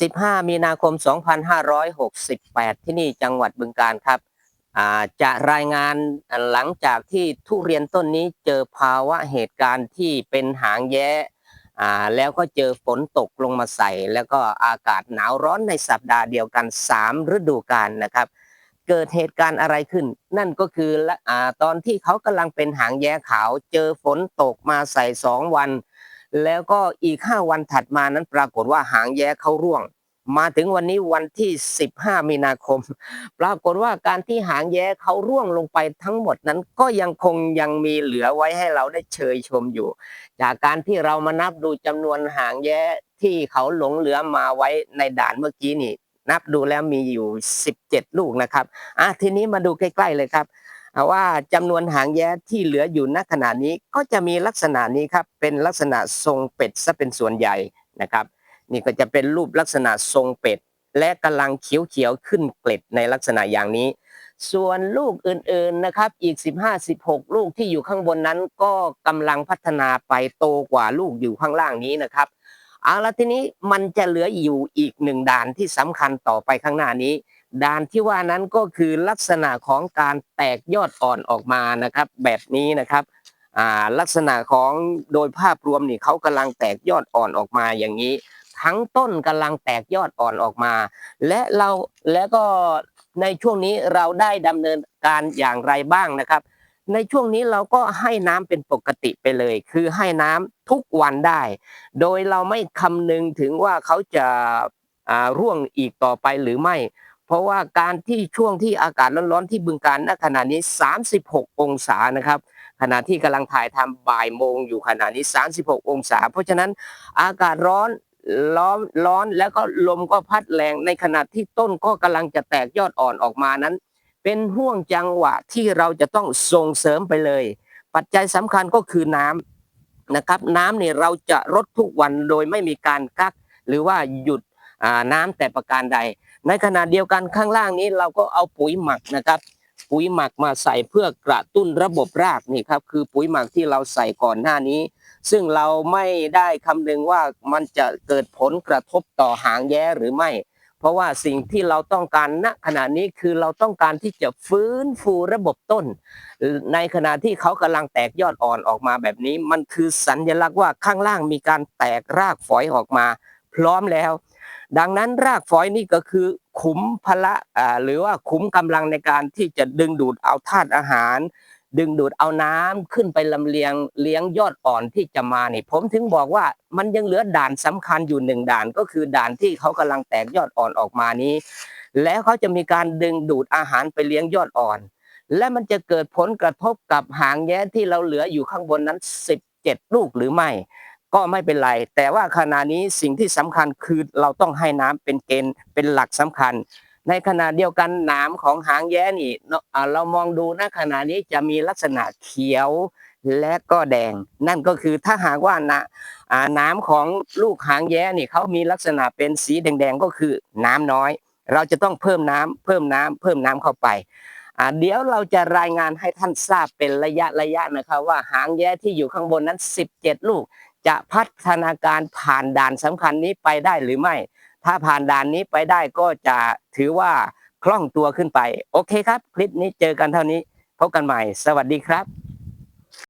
15 มีนาคม 2568 ที่นี่จังหวัดบึงกาฬครับจะรายงานหลังจากที่ทุเรียนต้นนี้เจอภาวะเหตุการณ์ที่เป็นหางแย้อ่แล้วก็เจอฝนตกลงมาใส่ แล้วก็อากาศหนาวร้อนในสัปดาห์เดียวกัน 3 ฤดูกาลนะครับ เกิดเหตุการณ์อะไรขึ้น นั่นก็คืออตอนที่เขากำลังเป็นหางแย้ขาว เจอฝนตกมาใส่ 2 วัน แล้วก็อีก 5 วันถัดมานั้นปรากฏว่าหางแย้เขาร่วง มาถึงวันนี้วันที่ 15 มีนาคม ปรากฏว่าการที่หางแย้เขาร่วงลงไปทั้งหมดนั้นก็ยังคงยังมีเหลือไว้ให้เราได้เชยชมอยู่ จากการที่เรามานับดูจำนวนหางแย้ที่เขาหลงเหลือมาไว้ในด่านเมื่อกี้นี่ นับดูแล้วมีอยู่ 17 ลูกนะครับอะทีนี้มาดูใกล้ ๆเลยครับ ว่าจำนวนหางแย้ที่เหลืออยู่ณขณะนี้ก็จะมีลักษณะนี้ครับเป็นลักษณะทรงเป็ดซะเป็นส่วนใหญ่นะครับ นี่ก็จะเป็นรูปลักษณะทรงเป็ด และกำลังเขียวๆขึ้นเกล็ดในลักษณะอย่างนี้ ส่วนลูกอื่นๆนะครับอีก 15-16 ลูกที่อยู่ข้างบนนั้น ก็กำลังพัฒนาไปโตกว่าลูกอยู่ข้างล่างนี้นะครับเอาละทีนี้มันจะเหลืออยู่อีกหนึ่งด่านที่สำคัญต่อไปข้างหน้านี้ ด่านที่ว่านั้นก็คือลักษณะของการแตกยอดอ่อนออกมานะครับ แบบนี้นะครับอ่าลักษณะของโดยภาพรวมนี่เขากำลังแตกยอดอ่อนออกมาอย่างนี้ ทั้งต้นกำลังแตกยอดอ่อนออกมา และเราและก็ในช่วงนี้เราได้ดำเนินการอย่างไรบ้างนะครับ ในช่วงนี้เราก็ให้น้ำเป็นปกติไปเลย คือให้น้ำทุกวันได้ โดยเราไม่คำนึงถึงว่าเขาจะอ่าร่วงอีกต่อไปหรือไม่ ราะว่าการที่ช่วงที่อากาศร้อนๆที่บึงการณขณะนี้ 36 องศานะครับขณะที่กำลังถ่ายทำบ่ายโมงอยู่ขณะนี้ 36 องศา เพราะฉะนั้นอากาศร้อนร้อนร้อนแล้วก็ลมก็พัดแรงในขณะที่ต้นก็กำลังจะแตกยอดอ่อนออกมานั้น เป็นห่วงจังหวะที่เราจะต้องส่งเสริมไปเลย ปัจจัยสำคัญก็คือน้ำนะครับ น้ำเนี่ยเราจะรดทุกวันโดยไม่มีการกักหรือว่าหยุดน้ำแต่ประการใด ในขณะเดียวกันข้างล่างนี้เราก็เอาปุ๋ยหมักนะครับ ปุ๋ยหมักมาใส่เพื่อกระตุ้นระบบรากนี่ครับคือปุ๋ยหมักที่เราใส่ก่อนหน้านี้ ซึ่งเราไม่ได้คำนึงว่ามันจะเกิดผลกระทบต่อหางแย้หรือไม่ เพราะว่าสิ่งที่เราต้องการณขณะนี้คือเราต้องการที่จะฟื้นฟูระบบต้น ในขณะที่เขากำลังแตกยอดอ่อนออกมาแบบนี้ มันคือสัญลักษณ์ว่าข้างล่างมีการแตกรากฝอยออกมา พร้อมแล้ว ดังนั้นรากฝอยนี่ก็คือขุมพละหรือว่าขุมกำลังในการที่จะดึงดูดเอาธาตุอาหาร ดึงดูดเอาน้ำขึ้นไปลำเลียงเลี้ยงยอดอ่อนที่จะมานี่ผมถึงบอกว่ามันยังเหลือด่านสำคัญอยู่หนึ่งด่านก็คือด่านที่เขากำลังแตกยอดอ่อนออกมานี้ แล้วเขาจะมีการดึงดูดอาหารไปเลี้ยงยอดอ่อน และมันจะเกิดผลกระทบกับหางแย้ที่เราเหลืออยู่ข้างบนนั้น 17 ลูกหรือไม่ ก็ไม่เป็นไร แต่ว่าขณะนี้สิ่งที่สำคัญคือเราต้องให้น้ำเป็นเกณฑ์เป็นหลักสำคัญ ในขณะเดียวกันหนามของหางแย้นี่เรามองดูณขณะนี้จะมีลักษณะเขียวและก็แดง นั่นก็คือถ้าหากว่านะน้ำของลูกหางแย้นี่เขามีลักษณะเป็นสีแดงๆก็คือน้ำน้อย เราจะต้องเพิ่มน้ำเพิ่มน้ำเพิ่มน้ำเข้าไปเดี๋ยวเราจะรายงานให้ท่านทราบเป็นระยะระยะนะครับว่าหางแย้ที่อยู่ข้างบนนั้น 17 ลูก จะพัฒนาการผ่านด่านสำคัญนี้ไปได้หรือไม่ ถ้าผ่านด่านนี้ไปได้ก็จะถือว่าคล่องตัวขึ้นไป โอเคครับ คลิปนี้เจอกันเท่านี้ พบกันใหม่ สวัสดีครับ